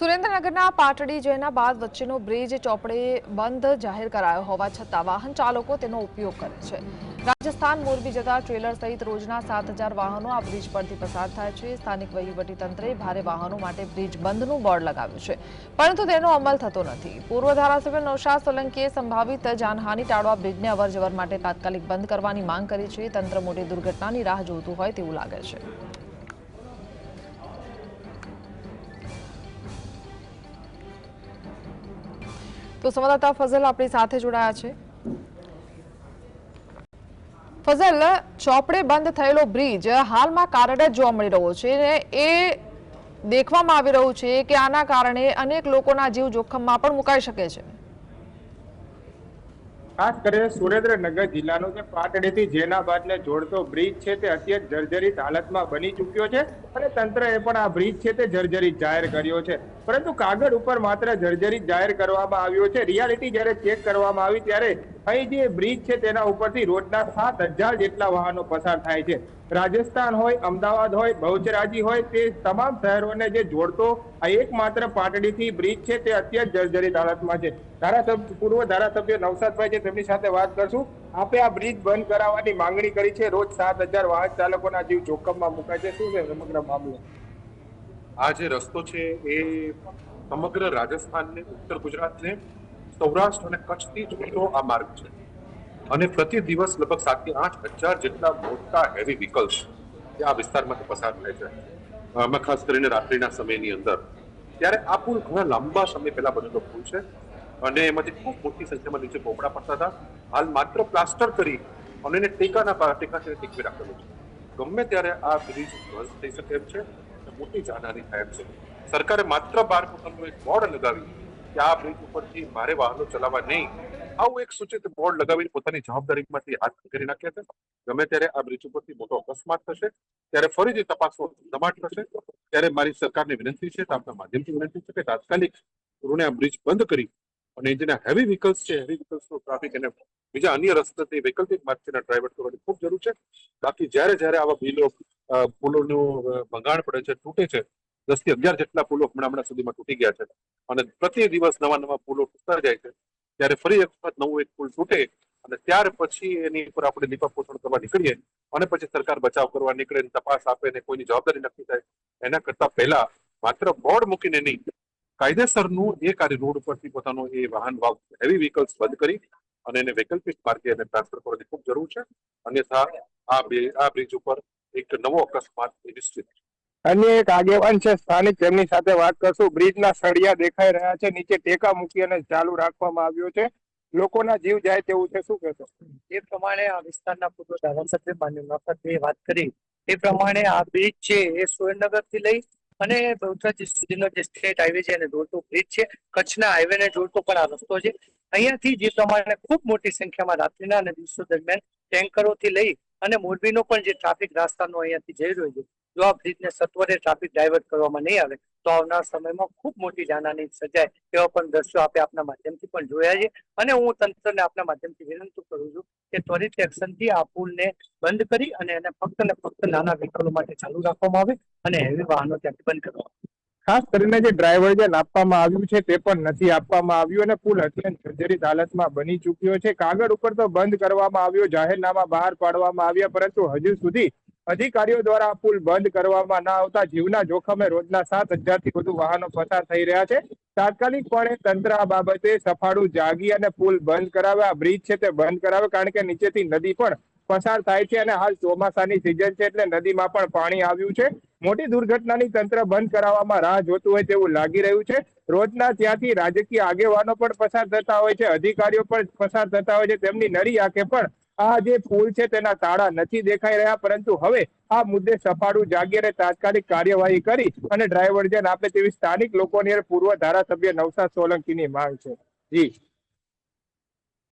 સુરેન્દ્રનગરના પાટડી જયના બાદ વચ્ચેનો બ્રિજ ચોપડે બંધ જાહેર કરાયો હોવા છતાં વાહન ચાલકો તેનો ઉપયોગ કરે છે. રાજસ્થાન મોરબી જતા ટ્રેલર સહિત રોજના સાત વાહનો આ બ્રિજ પરથી પસાર થાય છે. સ્થાનિક વહીવટીતંત્રે ભારે વાહનો માટે બ્રિજ બંધનું બોર્ડ લગાવ્યું છે. પરંતુ તેનો અમલ થતો નથી. પૂર્વ ધારાસભ્ય નૌશાદ સોલંકીએ સંભાવિત જાનહાનિ ટાળવા બ્રિજને અવરજવર માટે તાત્કાલિક બંધ કરવાની માંગ કરી છે. તંત્ર મોટી દુર્ઘટનાની રાહ જોતું હોય તેવું લાગે છે. તો સંવાદદાતા ફઝલ આપણી સાથે જોડાયા છે. ફઝલ, ચોપડે બંધ થયેલો બ્રિજ હાલમાં કાર્યરત જોવા મળી રહ્યો છે ને એ દેખવામાં આવી રહ્યું છે કે આના કારણે અનેક લોકોના જીવ જોખમમાં પણ મુકાઈ શકે છે. ખાસ કરીને સુરેન્દ્રનગર જિલ્લાનો જે પાટડીથી જેનાબાદને જોડતો બ્રિજ છે તે અત્યંત જર્જરિત હાલતમાં બની ચૂક્યો છે અને તંત્રએ પણ આ બ્રિજ છે તે જર્જરિત જાહેર કર્યો છે. પરંતુ કાગળ ઉપર માત્ર જર્જરિત જાહેર કરવામાં આવ્યો છે. રિયાલિટી જ્યારે ચેક કરવામાં આવી ત્યારે અહીં જે બ્રિજ છે તેના ઉપરથી રોજના સાત હજાર જેટલા વાહનો પસાર થાય છે. રાજસ્થાન હોય, અમદાવાદ હોય, બહુચરાજી હોય, તે તમામ શહેરોને જે જોડતો આ એકમાત્ર પાટડીથી બ્રિજ છે તે અત્યંત જર્જરિત હાલતમાં છે. ધારાસભ્ય, પૂર્વ ધારાસભ્ય નવસાદભાઈ છે, તેમની સાથે વાત કરશું. આપે આ બ્રિજ બંધ કરાવવાની માંગણી કરી છે. રોજ સાત હજાર વાહન ચાલકોના જીવ જોખમમાં મુકાય છે. શું છે સમગ્ર મામલો? આ જે રસ્તો છે, એ સમગ્ર રાજસ્થાનને, ઉત્તર ગુજરાતને સૌરાષ્ટ્ર અને કચ્છથી જોડતો આ માર્ગ છે. અને પ્રતિ દિવસ લગભગ સાતથી આઠ હજાર જેટલા મોટા હેવી વ્હીકલ્સ આ વિસ્તારમાંથી પસાર થાય છે. આમાં ખાસ કરીને રાત્રિના સમયની અંદર. ત્યારે આ પુલ ઘણા લાંબા સમય પહેલા બનેલો પુલ છે અને એમાંથી ખૂબ મોટી સંખ્યામાં નીચે પોપડા પડતા હતા. હાલ માત્ર પ્લાસ્ટર કરી અને એને ટેકાના ટેકાથી ટીકવી રાખેલું છે. ગમે ત્યારે આ બ્રિજ ધ્વસ્ત થઈ શકે એમ છે મોટી જાનહાની થાય છે. સરકારે માત્ર બાર ફૂટનું એક બોર્ડ લગાવી કે આ બ્રિજ ઉપરથી ભારે વાહનો ચલાવવા નહીં. આવું એક સૂચિત બોર્ડ લગાવીને પોતાની જવાબદારીમાંથી હાથ કરી નાખ્યા છે. ગમે ત્યારે આ બ્રિજ ઉપરથી મોટો અકસ્માત થશે, ત્યારે ફરીથી તપાસનો ધમાટ થશે, ત્યારે મારી સરકારને વિનંતી છે, આપના માધ્યમથી વિનંતી છે કે તાત્કાલિક પૂર્ણે આ બ્રિજ બંધ કરી અને જેના હેવી વ્હીકલ્સ છે હેવી વ્હીકલ્સનો ટ્રાફિક એને બીજા અન્ય રસ્તાથી વૈકલ્પિક માર્ગના ડ્રાઈવર કરવાની ખૂબ જરૂર છે. બાકી જ્યારે જ્યારે આવા બિલો પુલોનું ભંગાણ પડે છે, તૂટે છે દસથી અગિયાર જેટલા પુલો હમણાં હમણાં સુધીમાં તૂટી ગયા છે અને પ્રતિ દિવસ નવા નવા પુલો તૂટતા જાય છે ત્યારે ફરી એક વખત નવું એક પુલ તૂટે અને ત્યાર પછી એની ઉપર આપણે લીપાપોષણ કરવા નીકળીએ અને પછી સરકાર બચાવ કરવા નીકળે તપાસ આપે ને કોઈની જવાબદારી નક્કી થાય એના કરતા પહેલા માત્ર બોર્ડ મૂકીને નહીં, કાયદેસરનું એ કાર્ય રોડ ઉપરથી પોતાનો એ વાહન હેવી વ્હીકલ્સ બંધ કરી અને એને વૈકલ્પિક માર્ગે એને ટ્રાન્સફર કરવાની ખૂબ જરૂર છે અન્યથા આ આ બ્રિજ ઉપર એક નવો અકસ્માત નિશ્ચિત છે. અન્ય એક આગેવાન છે, સ્થાનિક તેમની સાથે વાત કરશું. બ્રિજના સળિયા દેખાઈ રહ્યા છે, નીચે ટેકા મૂકી અને ચાલુ રાખવામાં આવ્યો છે. લોકોના જીવ જાય તેવું છે, શું કહેશો? એ પ્રમાણે આ વિસ્તારના પૂર્વ ધારાસભ્ય માન્ય નફતભાઈએ વાત કરી. એ પ્રમાણે આ બ્રિજ છે, એ સુરેન્દ્રનગરથી લઈ અને બહુચરાજી સુધીનો જે સ્ટેટ હાઈવે છે, એને જોડતો બ્રિજ છે. કચ્છના હાઈવે ને જોડતો પણ આ રસ્તો છે. અહીંયાથી જે પ્રમાણે ખૂબ મોટી સંખ્યામાં રાત્રિના અને દિવસો દરમિયાન ટેન્કરોથી લઈ અને મોરબીનો પણ જે ટ્રાફિક રાસ્તાનો અહીંયાથી જઈ રહ્યો છે જો આ બ્રિજને સત્વરે ટ્રાફિક ડાયવર્ટ કરવામાં નહીં આવે, તો આવનાર સમયમાં ખૂબ મોટી જાનહાની સર્જાય તેવા પણ દ્રશ્યો આપણે આપના માધ્યમથી પણ જોયા છે અને હું તંત્રને આપના માધ્યમથી વિનંતી કરું છું કે ત્વરિત એક્શનથી આ પુલને બંધ કરી અને એને ફક્ત ને ફક્ત નાના વ્હીકલો માટે ચાલુ રાખવામાં આવે અને હેવી વાહનો ત્યાંથી બંધ કરવામાં આવે. ખાસ કરીને જે ડ્રાઈવર જે આપવામાં આવ્યું છે તે પણ નથી આપવામાં આવ્યું અને પુલ અત્યંત જર્જરિત હાલતમાં બની ચૂક્યો છે કાગળ ઉપર તો બંધ કરવામાં આવ્યો, જાહેરનામા બહાર પાડવામાં આવ્યા, પરંતુ હજુ સુધી અધિકારીઓ દ્વારા પુલ બંધ કરવામાં ના આવતા જીવના જોખમે રોજના સાત હજારથી વધુ વાહનો પસાર થઈ રહ્યા છે. તાત્કાલિકપણે તંત્ર આ બાબતે સફાળું જાગી અને પુલ બંધ કરાવે. આ બ્રિજ છે તે બંધ કરાવે કારણ કે નીચેથી નદી પણ પસાર થાય છે અને હાલ ચોમાસાની સિઝન છે એટલે નદીમાં પણ પાણી આવ્યું છે. મોટી દુર્ઘટનાની તંત્ર બંધ કરાવવામાં રાહ જોતું હોય તેવું લાગી રહ્યું છે. રોજના ત્યાંથી રાજકીય આગેવાનો પણ પસાર થતા હોય છે. અધિકારીઓ પણ પસાર થતા હોય છે. તેમની નરી આંખે પણ આ જે પુલ છે તેના તાળા નથી દેખાઈ રહ્યા, પરંતુ હવે આ મુદ્દે સફાળું જાગી અને તાત્કાલિક કાર્યવાહી કરી અને ડ્રાઈવર જેન આપે તેવી સ્થાનિક લોકોની પૂર્વ ધારાસભ્ય નવસાદ સોલંકીની માંગ છે. જી.